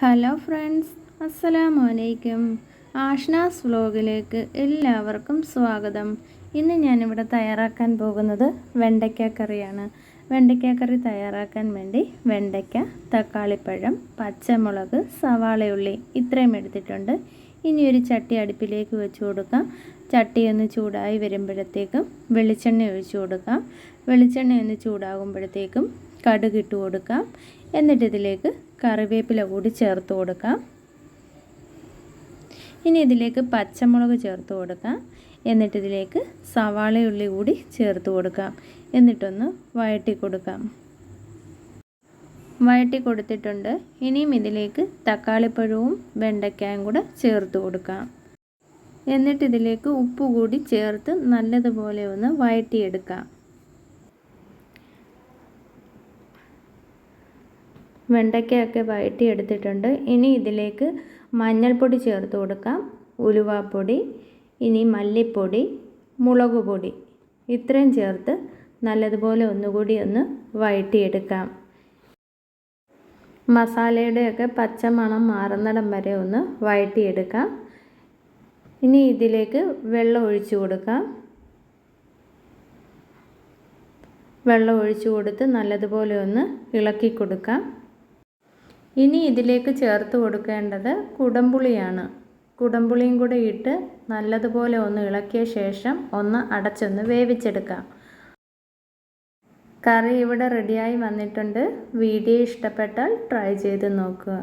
Hello friends അസ്സലാമു അലൈക്കും ആഷ്നാസ് വ്ലോഗിലേക്ക് എല്ലാവർക്കും സ്വാഗതം. ഇന്ന് ഞാനിവിടെ തയ്യാറാക്കാൻ പോകുന്നത് വെണ്ടയ്ക്ക കറിയാണ്. വെണ്ടയ്ക്ക കറി തയ്യാറാക്കാൻ വേണ്ടി വെണ്ടയ്ക്ക തക്കാളിപ്പഴം പച്ചമുളക് സവാളയുള്ളി ഇത്രയും എടുത്തിട്ടുണ്ട്. ഇനി ഒരു ചട്ടി അടുപ്പിലേക്ക് വെച്ച് കൊടുക്കാം. ചട്ടി ഒന്ന് ചൂടായി വരുമ്പോഴത്തേക്കും വെളിച്ചെണ്ണ ഒഴിച്ചു കൊടുക്കാം. വെളിച്ചെണ്ണ ഒന്ന് ചൂടാകുമ്പോഴത്തേക്കും കടുക് ഇട്ട് കൊടുക്കാം. എന്നിട്ട് ഇതിലേക്ക് കറിവേപ്പില കൂടി ചേർത്ത് കൊടുക്കാം. ഇനി ഇതിലേക്ക് പച്ചമുളക് ചേർത്ത് കൊടുക്കാം. എന്നിട്ട് ഇതിലേക്ക് സവാളയുള്ളി കൂടി ചേർത്ത് കൊടുക്കാം. എന്നിട്ടൊന്ന് വഴട്ടി കൊടുക്കാം. വഴട്ടി കൊടുത്തിട്ടുണ്ട്. ഇനിയും ഇതിലേക്ക് തക്കാളിപ്പഴവും വെണ്ടയ്ക്കായും കൂടെ ചേർത്ത് കൊടുക്കാം. എന്നിട്ട് ഇതിലേക്ക് ഉപ്പ് കൂടി ചേർത്ത് നല്ലതുപോലെ ഒന്ന് വഴറ്റിയെടുക്കാം. വെണ്ടയ്ക്കയൊക്കെ വഴറ്റിയെടുത്തിട്ടുണ്ട്. ഇനി ഇതിലേക്ക് മഞ്ഞൾപ്പൊടി ചേർത്ത് കൊടുക്കാം. ഉലുവാപ്പൊടി ഇനി മല്ലിപ്പൊടി മുളക് പൊടി ഇത്രയും ചേർത്ത് നല്ലതുപോലെ ഒന്നുകൂടി ഒന്ന് വഴറ്റിയെടുക്കാം. മസാലയുടെയൊക്കെ പച്ചമണം മാറുന്നിടം വരെ ഒന്ന് വഴറ്റിയെടുക്കാം. ഇനി ഇതിലേക്ക് വെള്ളം ഒഴിച്ചു കൊടുക്കാം. വെള്ളം ഒഴിച്ചു കൊടുത്ത് നല്ലതുപോലെ ഒന്ന് ഇളക്കി കൊടുക്കാം. ഇനി ഇതിലേക്ക് ചേർത്ത് കൊടുക്കേണ്ടത് കുടംപുളിയാണ്. കുടംപുളിയും കൂടെ ഇട്ട് നല്ലതുപോലെ ഒന്ന് ഇളക്കിയ ശേഷം ഒന്ന് അടച്ചൊന്ന് വേവിച്ചെടുക്കാം. കറി ഇവിടെ റെഡിയായി വന്നിട്ടുണ്ട്. വീഡിയോ ഇഷ്ടപ്പെട്ടാൽ ട്രൈ ചെയ്ത് നോക്കുക.